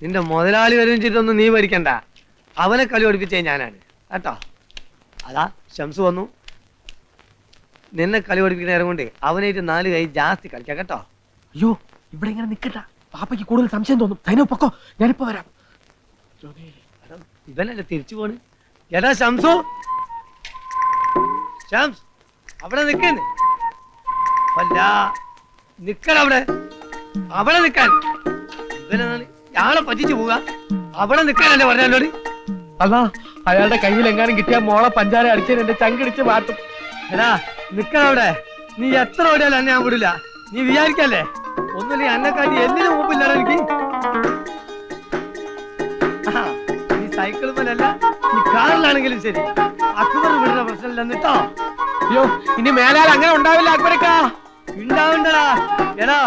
നിന്റെ മുതലാളി വരും ചെയ്തൊന്നും നീ മരിക്കണ്ട അവനെ കളി ഓടിപ്പിച്ചേ ഞാനാണ്. കേട്ടോ? അതാ ഷംസ് വന്നു. നിന്നെ കളി ഓടിപ്പിക്കുന്ന നേരം കൊണ്ട് അവനായിട്ട് നാല് കൈ ജാസ്തി കളിക്കാം കേട്ടോ? അയ്യോ ഇവിടെ ഇങ്ങനെ നിക്കട്ട പാപ്പയ്ക്ക് കൂടുതൽ സംശയം തോന്നും. സൈനോ പൊക്കോ ഞാനിപ്പോ വരാം. ഇവനല്ല ഇവനല്ലേ തിരിച്ചു പോണ്. എടാ ഷംസു ഷംസ് അവിടെ നിക്കുന്നു അല്ല നിക്കണ അവിടെ അവിടെ നിക്കാൻ ഇവനാണ് ഞാളെ പറ്റിച്ചു പോവുക. അവിടെ നിൽക്കാനല്ലേ പറഞ്ഞാലോ അല്ല അയാളുടെ കയ്യിൽ എങ്ങാനും കിട്ടിയ മോളെ പഞ്ചാര അടിച്ചതിന് എന്റെ ചങ്കിടിച്ച് മാറ്റും. എടാ നിക്കണ അവിടെ. നീ എത്ര ഓടിയാലും എന്നെ ഞാൻ വിടില്ല. നീ വിചാരിക്കല്ലേ? ഒന്നുമില്ല എന്നെക്കാട്ടി എന്തിനു മുമ്പില്ലടാ എനിക്ക്. നീ സൈക്കിൾ പോലല്ല നീ കാറിലാണെങ്കിലും ശരി. അക്ബർ വിടുന്ന പ്രശ്നമില്ല എന്നിട്ടോ അയ്യോ ഇനി മേലാൽ അങ്ങനെ ഉണ്ടാവില്ല അക്ബരക്കാ. ഉണ്ടാവണ്ടടാ എടാ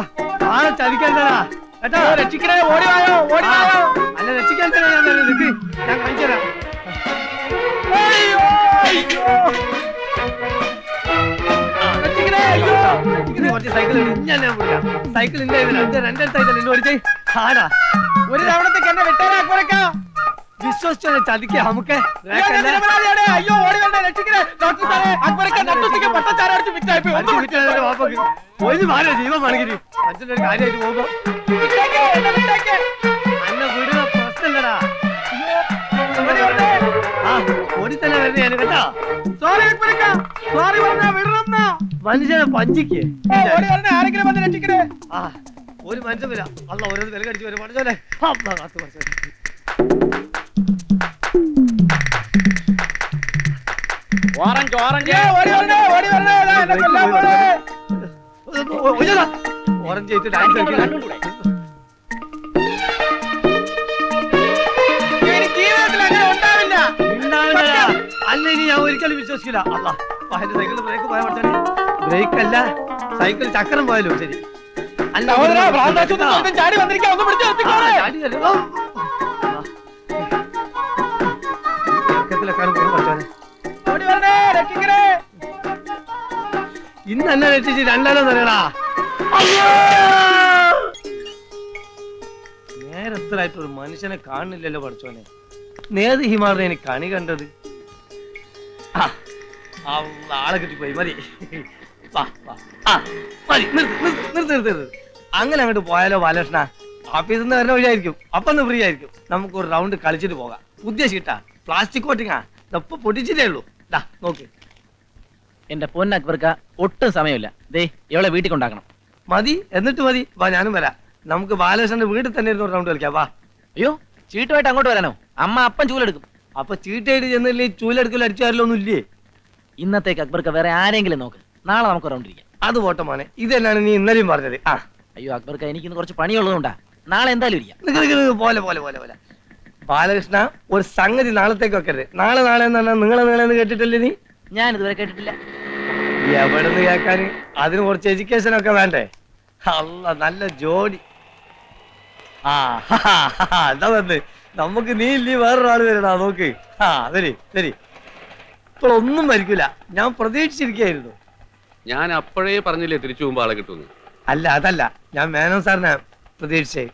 ആളെ ചതിക്കണ്ടടാ. കേട്ടോ രക്ഷിക്കണേ ഓടി വായോ ഓടി വായോ. അല്ല രക്ഷിക്കാൻ ഞാൻ വരുന്നത്. നിക്ക് ഞാൻ കാണിച്ചു തരാം. സൈക്കിൾ ഒരു തവണത്തേക്ക് എന്നെ വിട്ടേരാ വിശ്വസിച്ചു ചതിക്കാം നമുക്ക് അയ്യോ ഓടി വരണേ രക്ഷിക്കണേ? ഡോക്ടർ സാറേ അക്ബരക്ക നട്ടുച്ചയ്ക്ക് പട്ടച്ചാര അടിച്ച് വിറ്റായി പോയി. ഒന്ന്. ഒരു മാറി ജീവൻ വേണമെങ്കിൽ അച്ഛന്റെ ഒരു കാര്യമായിട്ട് പോകുമ്പോ. എന്നെ. അന്നെ വിടുന്ന പ്രശ്നമില്ലടാ. ആ ഓടി തന്നെ വരുന്നതാണ് കേട്ടോ. സോറി അക്ബരക്ക സോറി പറഞ്ഞാ വിടണമെന്നാ. മനുഷ്യനെ പഞ്ചിക്ക് ഓടി വരണേ ആരെങ്കിലും വന്ന് രക്ഷിക്കണേ. ആ ഒരു മനുഷ്യൻ വരാം. അല്ല ഓരോ വില കടിച്ചു വരും മനുഷ്യനെ കാത്തു കുറച്ച് ഓറഞ്ച് ഓറഞ്ച് ഓടി വരണേ ഓടി വരണേ ദാ എന്നെ കൊല്ലാൻ പോണേ. ഓറഞ്ച് ചെയ്തിട്ട് ഡാൻസ് ഉണ്ടാവില്ലടാ. അല്ല ഇനി ഞാൻ ഒരിക്കലും വിശ്വസിക്കില്ല. അല്ല അതിന്റെ സൈക്കിൾ ബ്രേക്ക് പോയാൽ പഠിച്ചാലേ ബ്രേക്ക് അല്ല സൈക്കിൾ ചക്രം പോയാലും ശരി. അല്ല ചാടി വന്നിരിക്കാം ഒന്ന് പിടിച്ചു ചാടി. ഇന്ന് എന്നെ രക്ഷിച്ച് രണ്ടെണ്ണം തരടാ നേരത്തിലായിട്ട് ഒരു മനുഷ്യനെ കാണുന്നില്ലല്ലോ പഠിച്ചോനെ നേത് ഹിമാറിനെ എനിക്ക് കണി കണ്ടത്. ആളെ കിട്ടിപ്പോയി മതി. മതി. അങ്ങനെ അങ്ങോട്ട് പോയാലോ ബാലകൃഷ്ണ? ഓഫീസിൽ നിന്ന് വരുന്ന വഴിയായിരിക്കും. അപ്പൊ ഫ്രീ ആയിരിക്കും. നമുക്ക് ഒരു റൗണ്ട് കളിച്ചിട്ട് പോകാം. ഷീട്ടാ പ്ലാസ്റ്റിക് കോട്ടിങ്ങാ ഇതപ്പൊ പൊട്ടിച്ചിട്ടേ ഉള്ളൂ. നോക്ക്. എന്റെ പൊൻ അക്ബർക്ക ഒട്ടും സമയമില്ല. ദേ ഇവളെ വീട്ടിൽ കൊണ്ടാക്കണം. മതി എന്നിട്ട് മതി. വാ ഞാനും വരാം. നമുക്ക് ബാലകൃഷ്ണന്റെ വീട്ടിൽ തന്നെ ഇരുന്ന് ഒരു റൗണ്ട് കളിക്കാം. വാ. അയ്യോ ചീട്ടുമായിട്ട് അങ്ങോട്ട് വരാനോ? അമ്മ അപ്പം ചൂലെടുക്കും. അപ്പൊ ചീട്ടായിട്ട് ചെന്നില്ലേ ചൂലെടുക്കൽ അടിച്ചു തരലൊന്നും ഇല്ലേ ഇന്നത്തേക്ക് അക്ബർക്ക വേറെ ആരെങ്കിലും നോക്ക്. നാളെ നമുക്ക് റൗണ്ട് ഇരിക്കാം അത് പോട്ടെ മോനെ. ഇത് തന്നെയാണ് നീ ഇന്നലെയും പറഞ്ഞത്. ആ. അയ്യോ അക്ബർക്ക എനിക്കിന്ന് കുറച്ച് പണിയുള്ളതുകൊണ്ടാ. നാളെ എന്തായാലും ഇരിക്കാം. പോലെ പോലെ പോലെ പോലെ. ബാലകൃഷ്ണ ഒരു സംഗതി നാളത്തേക്ക് വെക്കരുത്. നാളെ നാളെ എന്ന് പറഞ്ഞാൽ നിങ്ങളെ നിങ്ങളെ എന്ന് കേട്ടിട്ടില്ലേ നീ? ഞാൻ ഇതുവരെ കേട്ടിട്ടില്ല. എവിടെ നിന്ന് കേൾക്കാൻ? അതിന് കുറച്ച് എഡ്യൂക്കേഷൻ ഒക്കെ വേണ്ടേ? അല്ല നല്ല ജോഡി ആ എന്താ വന്ന്? നമുക്ക് നീ ഇല്ലേ വേറൊരാൾ വരണ നോക്ക്. ആ ശരി ശരി ഇപ്പോഴൊന്നും മരിക്കൂല ഞാൻ പ്രതീക്ഷിച്ചിരിക്കുന്നു ഞാൻ അപ്പോഴേ പറഞ്ഞില്ലേ തിരിച്ചു പോകുമ്പോ ആളെ കിട്ടുമെന്ന്? അല്ല അതല്ല. ഞാൻ മേനോ സാറിനെ പ്രതീക്ഷിച്ചേ.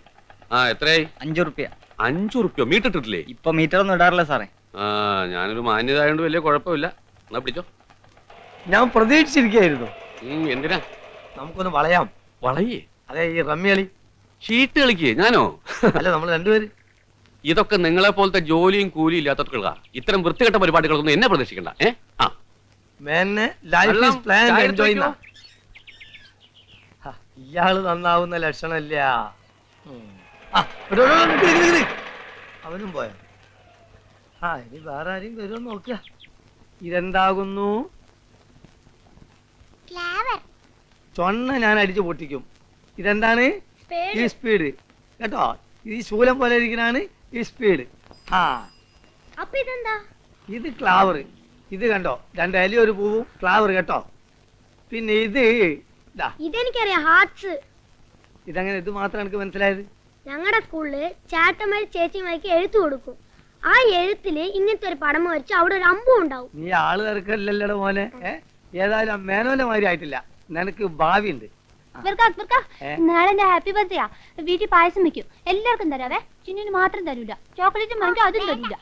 ആ എത്രയായി? അഞ്ചു റുപ്യ. അഞ്ചു റുപ്യോ ഇട്ടില്ലേ ഇപ്പൊ മീറ്റർ ഒന്നും ഇടാറില്ല സാറേ. ആ ഞാനൊരു മാന്യത ആയതുകൊണ്ട് വലിയ കുഴപ്പമില്ല. എന്നാ പിടിച്ചോ. ഞാൻ പ്രതീക്ഷിച്ചിരിക്കുന്നു ഉം, എന്തിനാ? നമുക്കൊന്ന് വളയാം. വളയേ? അതെ ഈ റമ്മി കളി. ഷീട്ട് കളിക്കേ? ഞാനോ? അല്ല നമ്മൾ രണ്ടുപേര്. ഇതൊക്കെ നിങ്ങളെ പോലത്തെ ജോലിയും കൂലിയും ഇല്ലാത്തവർക്കുള്ള ഇത്തരം വൃത്തികെട്ട പരിപാടികളൊന്നും എന്നെ പ്രതീക്ഷിക്കണ്ട. ഏ? ആ. മേനെ ലൈഫ് വെള്ളം, ഈസ് പ്ലാൻ ചായ എൻജോയ് എടുത്ത് ഇയാൾ നന്നാവുന്ന ലക്ഷണമില്ല ഉം. അവനും പോയ? ആ ഇനി വേറെ ആരെയും വരുമെന്ന് നോക്കുക ഇതെന്താകുന്നു? ചൊണ്ണ ഞാൻ അടിച്ചു പൊട്ടിക്കും. ഇതെന്താണ്? ഈ സ്പീഡ് കേട്ടോ? ഈ ശൂലം പോലെ ഇരിക്കുന്നതാണ് ഈ സ്പീഡ് ആ. അപ്പൊ ഇതെന്താ? ഇത് ക്ലാവർ ഇത് കണ്ടോ? രണ്ട് അലി ഒരു പൂവും ക്ലാവർ കേട്ടോ? പിന്നെ ഇത് ഇതെങ്ങനെ ഇതെനിക്കറിയാം ഹാർട്സ് ഇതങ്ങനെ ഇത് മാത്രം എനിക്ക് മനസ്സിലായത്? ഞങ്ങളുടെ സ്കൂളിൽ ചേട്ടന്മാര് ചേച്ചിമാർക്ക് എഴുത്ത് കൊടുക്കും. ആ എഴുത്തിൽ ഇങ്ങനത്തെ ഒരു പടം വരച്ച് അവിടെ ഒരു അമ്പും ഉണ്ടാവും. നീ ആൾ തിരക്കല്ലല്ലോ മോനെ? ഏതായാലും മേനോന്റെ മാതിരി ആയിട്ടില്ല. നിനക്ക് ഭാവി ഉണ്ട്? നാളെ എന്റെ ഹാപ്പി ബർത്ത്ഡേയാ വീട്ടിൽ പായസം വെക്കും. എല്ലാവർക്കും തരാവേ. ചിന്നിന് മാത്രം തരൂല. ചോക്ലേറ്റ് വാങ്ങിക്കും അതും തരൂല.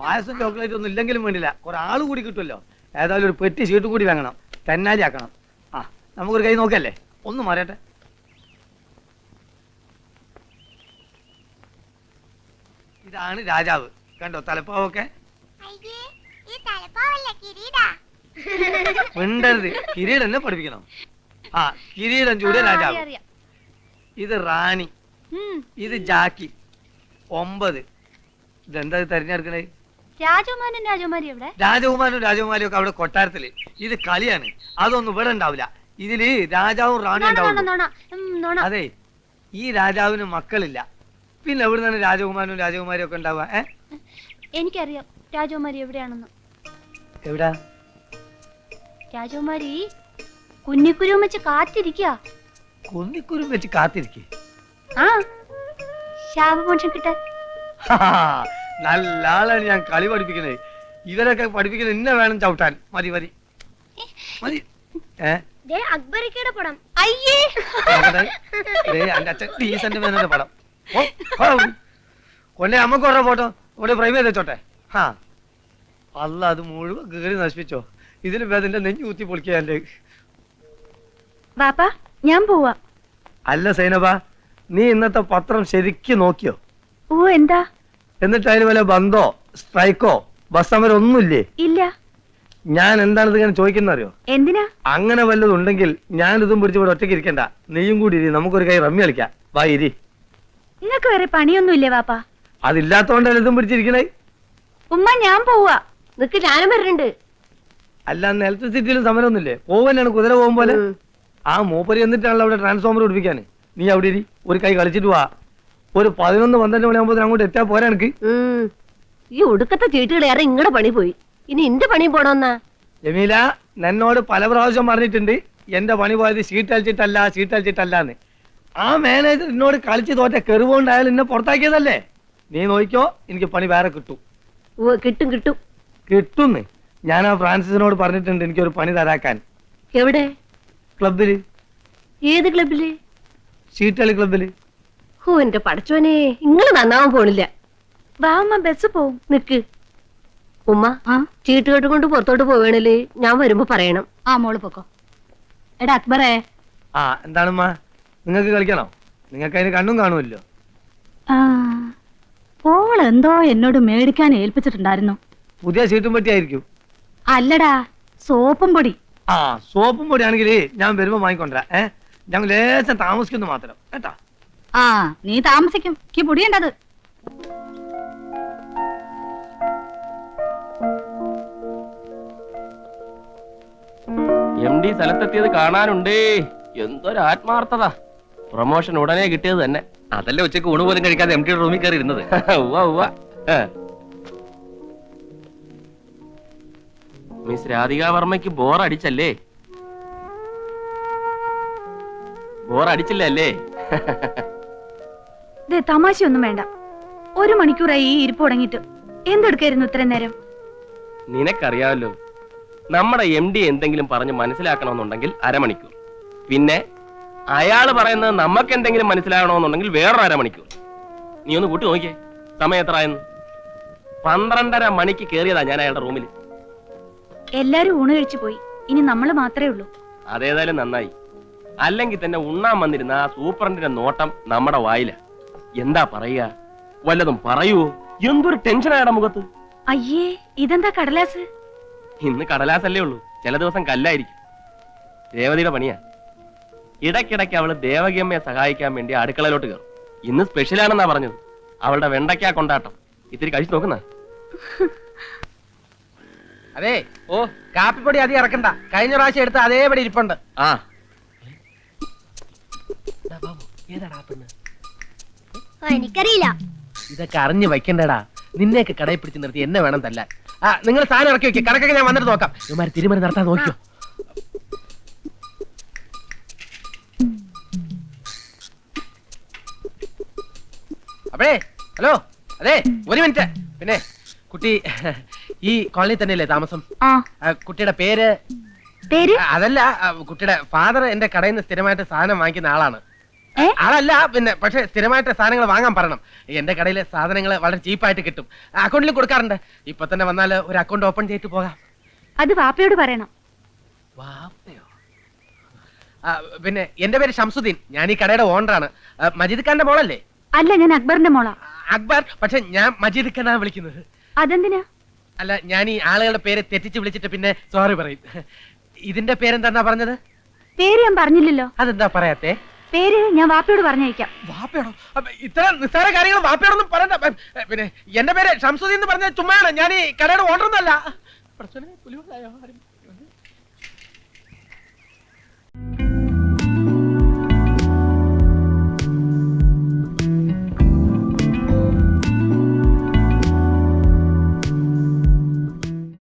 പായസം ചോക്ലേറ്റ് ഒന്നും ഇല്ലെങ്കിലും വേണ്ടില്ല. ഒരാൾ കൂടി കിട്ടുമല്ലോ. ഏതായാലും ഒരു പെട്ടി ഷീട്ടും കൂടി വാങ്ങണം. തെന്നാലി ആക്കണം. ആ നമുക്കൊരു കൈ നോക്കല്ലേ ഒന്ന് മാറട്ടെ ഇതാണ് രാജാവ്. കണ്ടോ തലപ്പാവൊക്കെ? മിണ്ടരുത്. കിരീടം എന്നെ പഠിപ്പിക്കണം. ആ കിരീടം ചൂടിയ ആ, രാജാവ്. ഇത് റാണി. ഇത് ജാക്കി. ഒമ്പത്. ഇതെന്താ ഇത് തെരഞ്ഞെടുക്കണേ? രാജകുമാരനും രാജകുമാരി എവിടെ? രാജകുമാരനും രാജകുമാരിയും ഒക്കെ അവിടെ കൊട്ടാരത്തിൽ. ഇത് കളിയാണ്. അതൊന്നും ഇവിടെ ഉണ്ടാവില്ല. ഇതിൽ രാജാവും റാണിയും അതെ ഈ രാജാവിന് മക്കളില്ല. പിന്നെ എവിടെ നിന്നാണ് രാജകുമാരനും രാജകുമാരിയും ഒക്കെ ഉണ്ടാവുക? ഏ? എനിക്കറിയാം. രാജകുമാരി എവിടെയാണെന്ന്. എവിടാ? രാജകുമാരി കുഞ്ഞിക്കുരുവും വെച്ച് കാത്തിരിക്കുക കുന്നിക്കുരും വെച്ച് കാത്തിരിക്കേ. ആ ശാപമോക്ഷം കിട്ടാൻ. നല്ല ആളാണ് ഞാൻ കളി പഠിപ്പിക്കുന്നത് ഇവരൊക്കെ പഠിപ്പിക്കുന്നത് ഇന്ന വേണം ചവിട്ടാൻ. മതി മതി. മതി. ഏ? അക്ബറിക്കയുടെ പടം. അയ്യേ. നോക്കട്ടെ. ദേ, അന്റെ അച്ഛൻ ഡീസന്റ് മേനോന്റെ പടം. ഓ, നമുക്ക് ഓരോ ഫോട്ടോ ഇവിടെ ചെയ്ത് വെച്ചോട്ടെ. ഹാ. അല്ല അത് മുഴുവൻ കീറി നശിപ്പിച്ചോ. ഇതിന് വേദന്റെ നെഞ്ഞു കുത്തി പൊളിക്കുക എന്റെ. ബാപ്പാ ഞാൻ പോവാ. അല്ല സൈനബ നീ ഇന്നത്തെ പത്രം ശരിക്ക് നോക്കിയോ? ഓ എന്താ? എന്നിട്ട് അതിന് വല്ല ബന്ധോ സ്ട്രൈക്കോ ബസ് സമരം ഒന്നുമില്ലേ? ഇല്ല. ഞാൻ എന്താണ് ഇതിങ്ങനെ ചോദിക്കുന്ന അറിയോ എന്തിനാ? അങ്ങനെ വല്ലതും ഉണ്ടെങ്കിൽ ഞാൻ ഇതും പിടിച്ച് ഇവിടെ ഒറ്റയ്ക്ക് ഇരിക്കണ്ട. നീയും കൂടി ഇരി നമുക്കൊരു കൈ റമ്മി കളിക്കാം. വാ ഇരി. നിങ്ങൾക്ക് വേറെ പണിയൊന്നുമില്ലേ ബാപ്പാ അതില്ലാത്തോണ്ടല്ലേ ഇതും പിടിച്ചിരിക്കണേ? ഉമ്മ ഞാൻ പോവാ. നിക്ക് ഞാനും വരുന്നുണ്ട് അല്ല അന്ന് ഇലക്ട്രിസിറ്റിയിലും സമരമൊന്നുമില്ലേ? പോവനാണ് കുതിര പോകും പോലെ? ആ മൂപ്പര് എന്നിട്ടാണല്ലോ അവിടെ ട്രാൻസ്ഫോമർ പിടിപ്പിക്കാൻ നീ അവിടെ ഇരി ഒരു കൈ കളിച്ചിട്ട് വാ. ഒരു പതിനൊന്ന് പന്ത്രണ്ട് മണിയാകുമ്പോൾ അങ്ങോട്ട് എത്താ പോരാ എനിക്ക് ഈ ഒടുക്കത്തെ ചീട്ടുകളേറെ ഇങ്ങടെ പണി പോയി. ഇനി എന്റെ പണി പോണോന്നാ? ജമീല എന്നോട് പല പ്രാവശ്യം പറഞ്ഞിട്ടുണ്ട് എന്റെ പണി പോയത് ഷീറ്റ് അലച്ചിട്ടല്ല ഷീറ്റ് അലച്ചിട്ടല്ല എന്ന് ആ മാനേജർ എന്നോട് കളിച്ച് തോറ്റ കെറുവോണ്ടായാലും എന്നെ പുറത്താക്കിയതല്ലേ? നീ നോക്കിയോ എനിക്ക് പണി വേറെ കിട്ടും. ഓ കിട്ടും കിട്ടും. കിട്ടുന്ന്. ഞാൻ ആ ഫ്രാൻസിസിനോട് പറഞ്ഞിട്ടുണ്ട് എനിക്കൊരു പണി തരാക്കാൻ. എവിടെ? ക്ലബിൽ ഏത് ക്ലബിൽ ഷീറ്റളി ക്ലബിൽ ഓ എന്റെ പടച്ചോനെ ഇങ്ങൾ നന്നാവാൻ പോണില്ല. വാ ഉമ്മ ബസ് പോവും. നിക്ക്. ഉമ്മ ചീട്ട് കെട്ടുകൊണ്ട് പുറത്തോട്ട് പോവേണല്ലേ? ഞാൻ വരുമ്പോ പറയണം. ആ മോൾ പൊക്കോ. എടാ അക്ബറേ. ആ എന്താണമ്മ നിങ്ങൾക്ക് കളിക്കണോ? നിങ്ങൾക്ക് അതിന് കണ്ണും കാണുമല്ലോ. പോൾ എന്തോ എന്നോട് മേടിക്കാൻ ഏൽപ്പിച്ചിട്ടുണ്ടായിരുന്നു. പുതിയ സീറ്റും പറ്റിയായിരിക്കും അല്ലടാ സോപ്പും പൊടി. ആ സോപ്പും പൊടിയാണെങ്കിൽ ഞാൻ വരുമ്പോ വാങ്ങിക്കൊണ്ടുവരാം. ഏ ഞങ്ങൾ ലേശം താമസിക്കുന്നു മാത്രം. കേട്ടാ? ആ നീ താമസിക്കും. എനിക്ക് പൊടിയുണ്ടത്. എം ഡി സ്ഥലത്തെത്തിയത് കാണാനുണ്ട്. എന്തൊരു ആത്മാർത്ഥത. പ്രൊമോഷൻ ഉടനെ കിട്ടിയത് തന്നെ. അതല്ലേ ഉച്ചയ്ക്ക് ഊണ് പോലും കഴിക്കാതെ എം ടി റൂമിൽ കയറി ഇരുന്നത് ഉവ്വ. ഉവ്വ മിസ് രാധിക വർമ്മയ്ക്ക് ബോർ അടിച്ചല്ലേ? ബോർ അടിച്ചില്ലല്ലേ അല്ലേ? ദേ തമാശയൊന്നും വേണ്ട. ഒരു മണിക്കൂറായി ഈ ഇരിപ്പ് തുടങ്ങിയിട്ട്. എന്തെടുക്കായിരുന്നു ഇത്രയും നേരം? നിനക്കറിയാമല്ലോ നമ്മുടെ എം ഡി എന്തെങ്കിലും പറഞ്ഞ് മനസ്സിലാക്കണമെന്നുണ്ടെങ്കിൽ അരമണിക്കൂർ. പിന്നെ അയാൾ പറയുന്നത് നമുക്ക് എന്തെങ്കിലും മനസ്സിലാകണമെന്നുണ്ടെങ്കിൽ വേറൊരു അരമണിക്കൂർ നീ ഒന്ന് കൂട്ടി നോക്കിയേ. സമയം എത്ര ആയെന്ന് പന്ത്രണ്ടര മണിക്ക് കേറിയതാ ഞാൻ അയാളുടെ റൂമിൽ എല്ലാരും ഊണ് കഴിച്ചു പോയി. ഇനി നമ്മൾ മാത്രമേ ഉള്ളൂ. അതേതായാലും നന്നായി. അല്ലെങ്കിൽ തന്നെ ഉണ്ണാൻ വന്നിരുന്ന ആ സൂപ്രണ്ടിന്റെ നോട്ടം നമ്മുടെ വായില. എന്താ പറയുക? വല്ലതും പറയൂ എന്തൊരു ടെൻഷനായുടെ മുഖത്ത്? അയ്യേ ഇതെന്താ കടലാസ്? ഇന്ന് കടലാസല്ലേ ഉള്ളൂ. ചില ദിവസം കല്ലായിരിക്കും. രേവതിയുടെ പണിയാ. ഇടയ്ക്കിടയ്ക്ക് അവൾ ദേവകിയമ്മയെ സഹായിക്കാൻ വേണ്ടി അടുക്കളയിലോട്ട് കയറും. ഇന്ന് സ്പെഷ്യലാണെന്നാ പറഞ്ഞത്. അവളുടെ വെണ്ടയ്ക്ക കൊണ്ടാട്ടം. ഇത്തിരി കഴിച്ചു നോക്കുന്ന? അതെ ഓ കാപ്പിപ്പൊടി അധികം ഇറക്കണ്ട. കഴിഞ്ഞ പ്രാവശ്യം എടുത്ത അതേപടി ഇരിപ്പുണ്ട്. ആ. എനിക്കറിയില്ല. ഇതൊക്കെ അറിഞ്ഞു വയ്ക്കണ്ടടാ. നിന്നെയൊക്കെ കടയിൽ പിടിച്ച് നിർത്തി എന്നെ വേണം തല്ലാൻ. ആ നിങ്ങൾ സാധനം ഇറക്കി വെക്കുക കടക്കൊക്കെ ഞാൻ വന്നിട്ട് നോക്കാം. ഇവന്മാർ തിരുമറി നടത്താൻ നോക്കിയോ? അപ്പഴേ ഹലോ അതെ ഒരു മിനിറ്റ്. പിന്നെ കുട്ടി ഈ കോളനി തന്നെയല്ലേ താമസം? ആ. ആ, കുട്ടിയുടെ പേര്? പേര്? അതല്ല ആ, കുട്ടിയുടെ ഫാദർ എന്റെ കടയിൽ നിന്ന് സ്ഥിരമായിട്ട് സാധനം വാങ്ങിക്കുന്ന ആളാണ്. ഏ? ആളല്ല പിന്നെ പക്ഷെ സ്ഥിരമായിട്ട് സാധനങ്ങൾ വാങ്ങാൻ പറയണം. എന്റെ കടയിലെ സാധനങ്ങൾ വളരെ ചീപ്പായിട്ട് കിട്ടും. അക്കൗണ്ടിൽ കൊടുക്കാറുണ്ട്. ഇപ്പൊ തന്നെ വന്നാൽ ഒരു അക്കൗണ്ട് ഓപ്പൺ ചെയ്തിട്ട് പോകാം. അത് വാപ്പയോട് പറയണം. വാപ്പയോ? ആ, പിന്നെ എന്റെ പേര് ഷംസുദ്ദീൻ ഞാൻ ഈ കടയുടെ ഓണറാണ് മജീദ് ഖാന്റെ മോളല്ലേ? അല്ല ഞാൻ അക്ബറിന്റെ മോള. അക്ബർ? പക്ഷെ ഞാൻ മജീദ് ഖാനാണ് വിളിക്കുന്നത്. അതെന്തിനാ? അല്ല ഞാൻ ഈ ആളുകളുടെ പേര് തെറ്റിച്ച് വിളിച്ചിട്ട് പിന്നെ സോറി പറയും. ഇതിന്റെ പേരെന്താ പറഞ്ഞത്? പേര് ഞാൻ പറഞ്ഞില്ലല്ലോ. അതെന്താ പറയാത്തെ? പേര് ഞാൻ വാപ്പയോട് പറഞ്ഞയക്കാം. വാപ്പയോടോ? അപ്പൊ ഇത്ര നിസ്സാര കാര്യങ്ങൾ വാപ്പയോടൊന്നും പറയണ്ട. പിന്നെ എന്റെ പേര് ഷംസുദ്ദീൻ എന്ന് പറഞ്ഞ ചുമ്മാണ് ഞാൻ ഈ കടയുടെ ഓണറൊന്നല്ല പ്രശ്നം പുലിവാലായോ ആരും